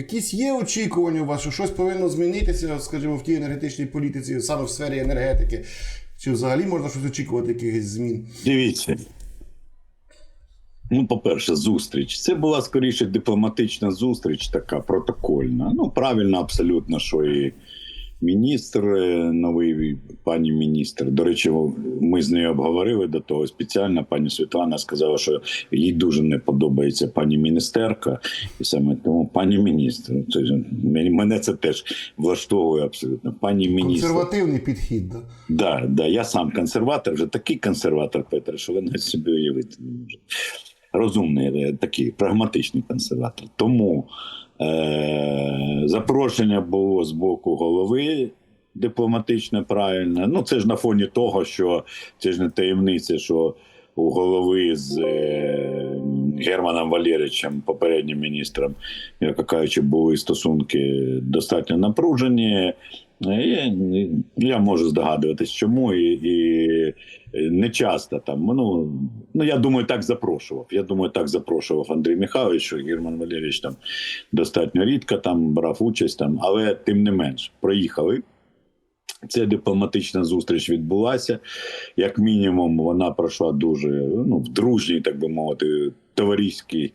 якісь є очікування у вас, що щось повинно змінитися, скажімо, в тій енергетичній політиці, саме в сфері енергетики? Чи взагалі можна щось очікувати, якихось змін? Дивіться. Ну, по-перше, зустріч. Це була скоріше дипломатична зустріч, така протокольна. Ну, правильно, абсолютно, що і міністр, новий пані міністр. До речі, ми з нею обговорили до того спеціально. Пані Світлана сказала, що їй дуже не подобається пані міністерка, і саме тому пані міністр. Це мене це теж влаштовує абсолютно. Пані міністр. Консервативний підхід, да? Да, да, я сам консерватор, вже такий консерватор, Петр, що ви навіть собі уявити не можете. Розумний, е, такий прагматичний консерватор. Тому е- запрошення було з боку голови дипломатичне правильне. Ну, це ж на фоні того, що це ж не таємниця, що у голови з е- Германом Валерійовичем, попереднім міністром, як кажучи, були стосунки достатньо напружені. Я, я можу здогадуватись, чому і, і не часто там. Ну, ну я думаю, так запрошував. Я думаю, так запрошував Андрій Михайлович, що Герман Валерійович там достатньо рідко там брав участь там, але тим не менш проїхали. Ця дипломатична зустріч відбулася. Як мінімум, вона пройшла дуже ну, в дружній, так би мовити, товариській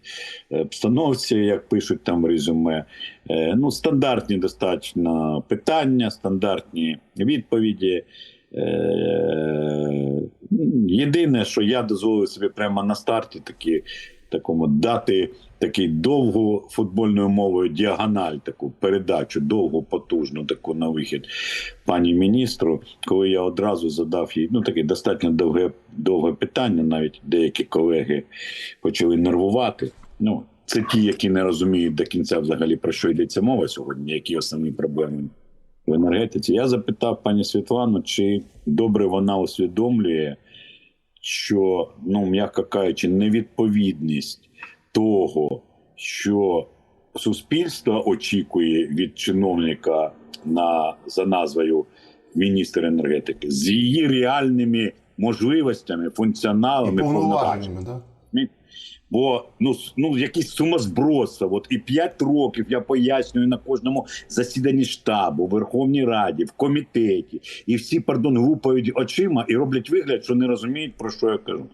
е, обстановці, як пишуть там резюме. Е, Ну, стандартні достатньо питання, стандартні відповіді. Е, Єдине, що я дозволив собі прямо на старті такі, такому дати такий довгу футбольною мовою діагональ, таку передачу, довгу, потужну таку на вихід пані міністру, коли я одразу задав їй ну таке достатньо довге, довге питання, навіть деякі колеги почали нервувати. Ну, це ті, які не розуміють до кінця взагалі про що йдеться мова сьогодні, які основні проблеми в енергетиці. Я запитав пані Світлану, чи добре вона усвідомлює, що, ну, м'яко кажучи, невідповідність того, що суспільство очікує від чиновника на, за назвою міністр енергетики з її реальними можливостями, функціоналами, повноваженнями. Бо ну, ну якісь сумасбродство. От і п'ять років я пояснюю на кожному засіданні штабу, в Верховній Раді, в комітеті, і всі пардон глупають очима і роблять вигляд, що не розуміють про що я кажу.